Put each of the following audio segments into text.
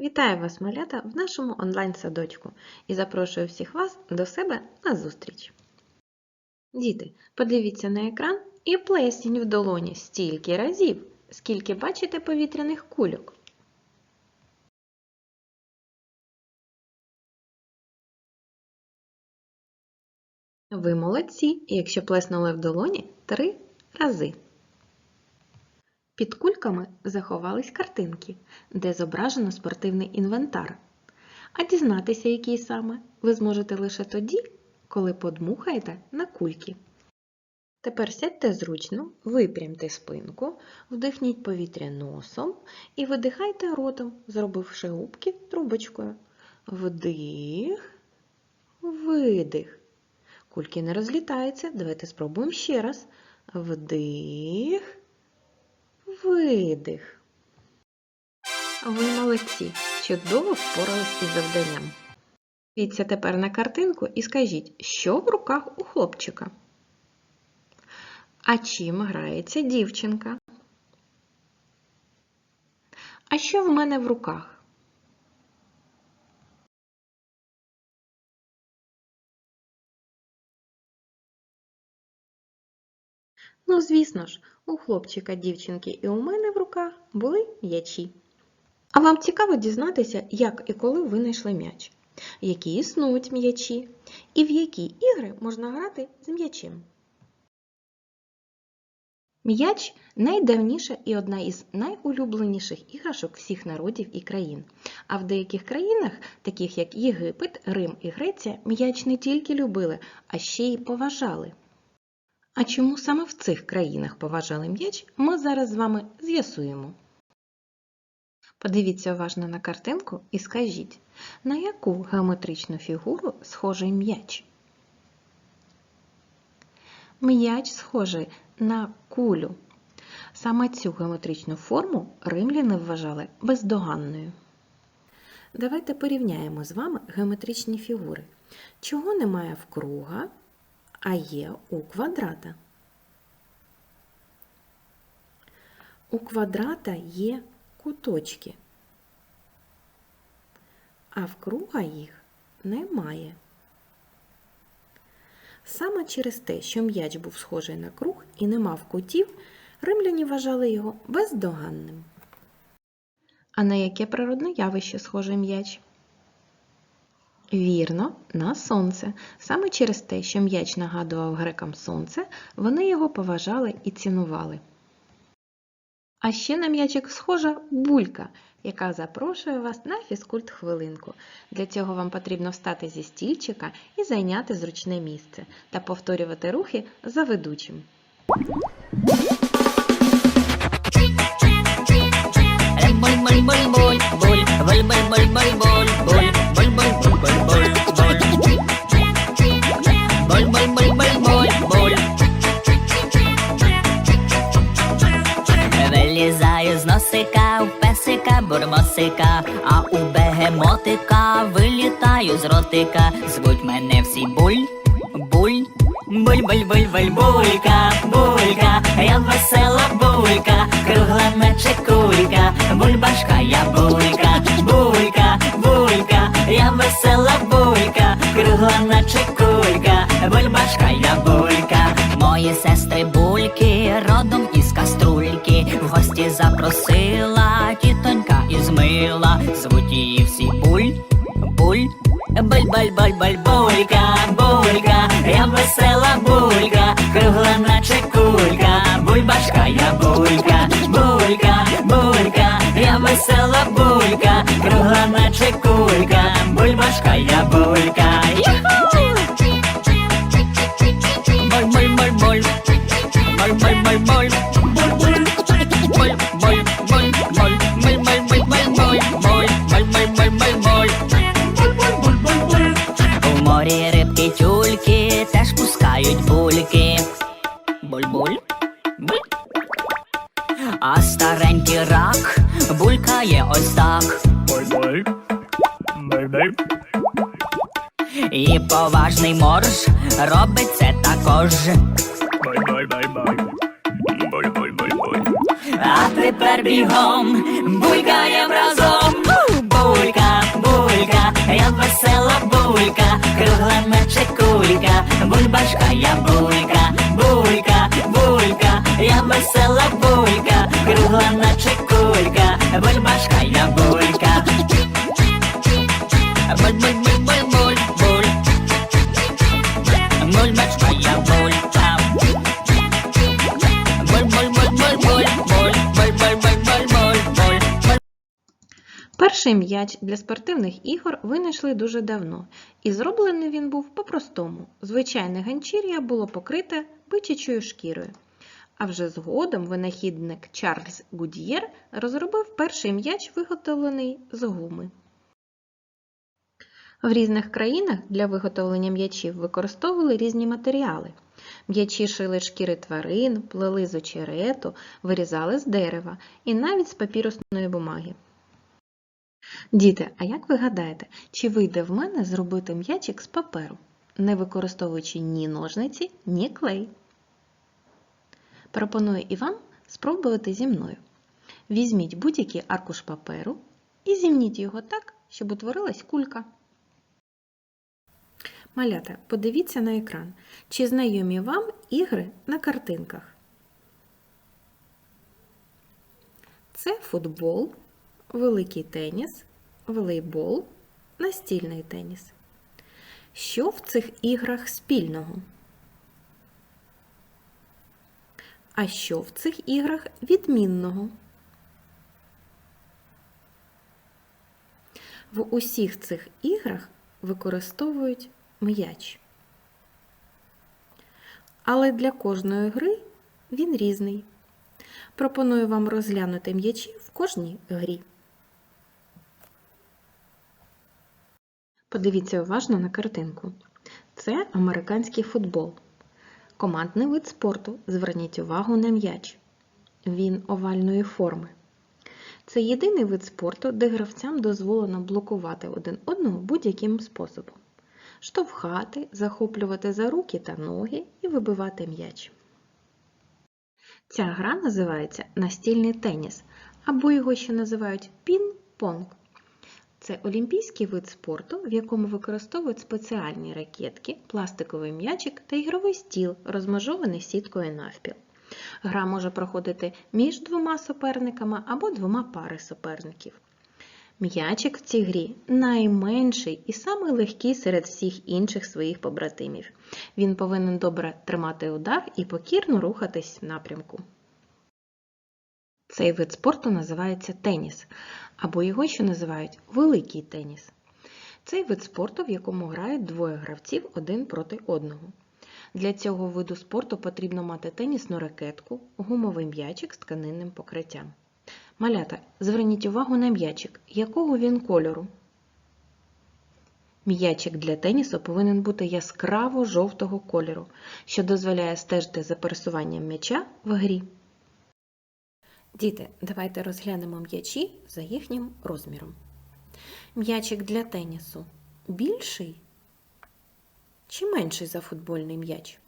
Вітаю вас, малята, в нашому онлайн-садочку і запрошую всіх вас до себе на зустріч. Діти, подивіться на екран і плесніть в долоні стільки разів, скільки бачите повітряних кульок. Ви молодці, якщо плеснули в долоні три рази. Під кульками заховались картинки, де зображено спортивний інвентар. А дізнатися, який саме, ви зможете лише тоді, коли подмухаєте на кульки. Тепер сядьте зручно, випрямте спинку, вдихніть повітря носом і видихайте ротом, зробивши губки трубочкою. Вдих, видих. Кульки не розлітаються. Давайте спробуємо ще раз. Вдих, видих. Ви молодці. Чудово впорались із завданням. Дивіться тепер на картинку і скажіть, що в руках у хлопчика? А чим грається дівчинка? А що в мене в руках? Ну, звісно ж, у хлопчика, дівчинки і у мене в руках були м'ячі. А вам цікаво дізнатися, як і коли винайшли м'яч, які існують м'ячі, і в які ігри можна грати з м'ячем. М'яч найдавніша і одна із найулюбленіших іграшок всіх народів і країн. А в деяких країнах, таких як Єгипет, Рим і Греція, м'яч не тільки любили, а ще й поважали. А чому саме в цих країнах поважали м'яч, ми зараз з вами з'ясуємо. Подивіться уважно на картинку і скажіть, на яку геометричну фігуру схожий м'яч? М'яч схожий на кулю. Саме цю геометричну форму римляни вважали бездоганною. Давайте порівняємо з вами геометричні фігури. Чого немає в круга, а є у квадрата? У квадрата є куточки, а в круга їх немає. Саме через те, що м'яч був схожий на круг і не мав кутів, римляні вважали його бездоганним. А на яке природне явище схожий м'яч? Вірно, на сонце. Саме через те, що м'яч нагадував грекам сонце, вони його поважали і цінували. А ще на м'ячик схожа булька, яка запрошує вас на фізкульт-хвилинку. Для цього вам потрібно встати зі стільчика і зайняти зручне місце та повторювати рухи за ведучим. Песика а у бегемотика вилітаю з ротика. Звуть мене всі буль, буль, буль, буль, буль, буль, булька, булька, я весела булька, кругла наче кулька, бульбашка, я булька, булька, булька, я весела булька, кругла наче кулька, бульбашка, я булька, мої сестри бульки, родом із каструльки, в гості запросила У морі рибки тюльки теж пускають бульки. Буль-буль. Буль. А старенький рак булькає ось так. І поважний морж робить це також. тепер бігом, булькаєм разом, булька, булька, я весела булька, кругла мече кулька, бульбашка я булька. Перший м'яч для спортивних ігор винайшли дуже давно, і зроблений він був по-простому. Звичайне ганчір'я було покрите бичачою шкірою. А вже згодом винахідник Чарльз Гудьєр розробив перший м'яч, виготовлений з гуми. В різних країнах для виготовлення м'ячів використовували різні матеріали. М'ячі шили шкіри тварин, плели з очерету, вирізали з дерева і навіть з папірусної бумаги. Діти, а як ви гадаєте, чи вийде в мене зробити м'ячик з паперу, не використовуючи ні ножниці, ні клей? Пропоную і вам спробувати зі мною. Візьміть будь-який аркуш паперу і зімніть його так, щоб утворилась кулька. Малята, подивіться на екран. Чи знайомі вам ігри на картинках? Це футбол, великий теніс, волейбол, настільний теніс. Що в цих іграх спільного? А що в цих іграх відмінного? В усіх цих іграх використовують м'яч. Але для кожної гри він різний. Пропоную вам розглянути м'ячі в кожній грі. Подивіться уважно на картинку. Це американський футбол. Командний вид спорту. Зверніть увагу на м'яч. Він овальної форми. Це єдиний вид спорту, де гравцям дозволено блокувати один одного будь-яким способом. Штовхати, захоплювати за руки та ноги і вибивати м'яч. Ця гра називається настільний теніс, або його ще називають пін-понг. Це олімпійський вид спорту, в якому використовують спеціальні ракетки, пластиковий м'ячик та ігровий стіл, розмежований сіткою навпіл. Гра може проходити між двома суперниками або двома пари суперників. М'ячик в цій грі найменший і самий легкий серед всіх інших своїх побратимів. Він повинен добре тримати удар і покірно рухатись в напрямку. Цей вид спорту називається теніс, або його ще називають великий теніс. Цей вид спорту, в якому грають двоє гравців один проти одного. Для цього виду спорту потрібно мати тенісну ракетку, гумовий м'ячик з тканинним покриттям. Малята, зверніть увагу на м'ячик. Якого він кольору? М'ячик для тенісу повинен бути яскраво жовтого кольору, що дозволяє стежити за пересуванням м'яча в грі. Діти, давайте розглянемо м'ячі за їхнім розміром. М'ячик для тенісу більший чи менший за футбольний м'яч?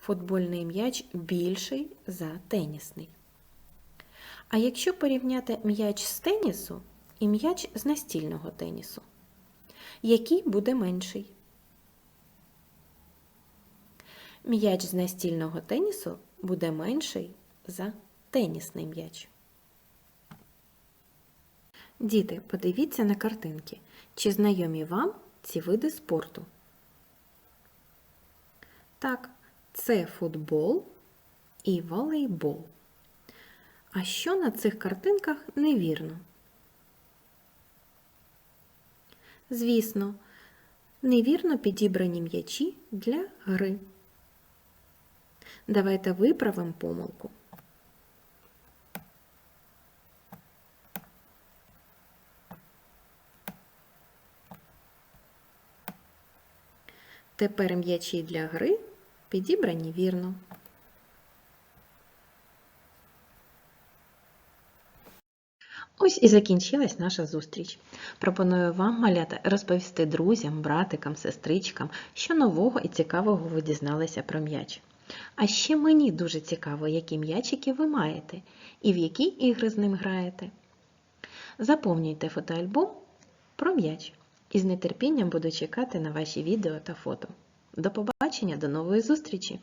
Футбольний м'яч більший за тенісний. А якщо порівняти м'яч з тенісу і м'яч з настільного тенісу, який буде менший? М'яч з настільного тенісу буде менший за тенісний м'яч. Діти, подивіться на картинки. Чи знайомі вам ці види спорту? Так, це футбол і волейбол. А що на цих картинках невірно? Звісно, невірно підібрані м'ячі для гри. Давайте виправимо помилку. Тепер м'ячі для гри підібрані вірно. Ось і закінчилась наша зустріч. Пропоную вам, малята, розповісти друзям, братикам, сестричкам, що нового і цікавого ви дізналися про м'яч. А ще мені дуже цікаво, які м'ячики ви маєте і в які ігри з ним граєте. Заповнюйте фотоальбом про м'яч і з нетерпінням буду чекати на ваші відео та фото. До побачення, до нової зустрічі!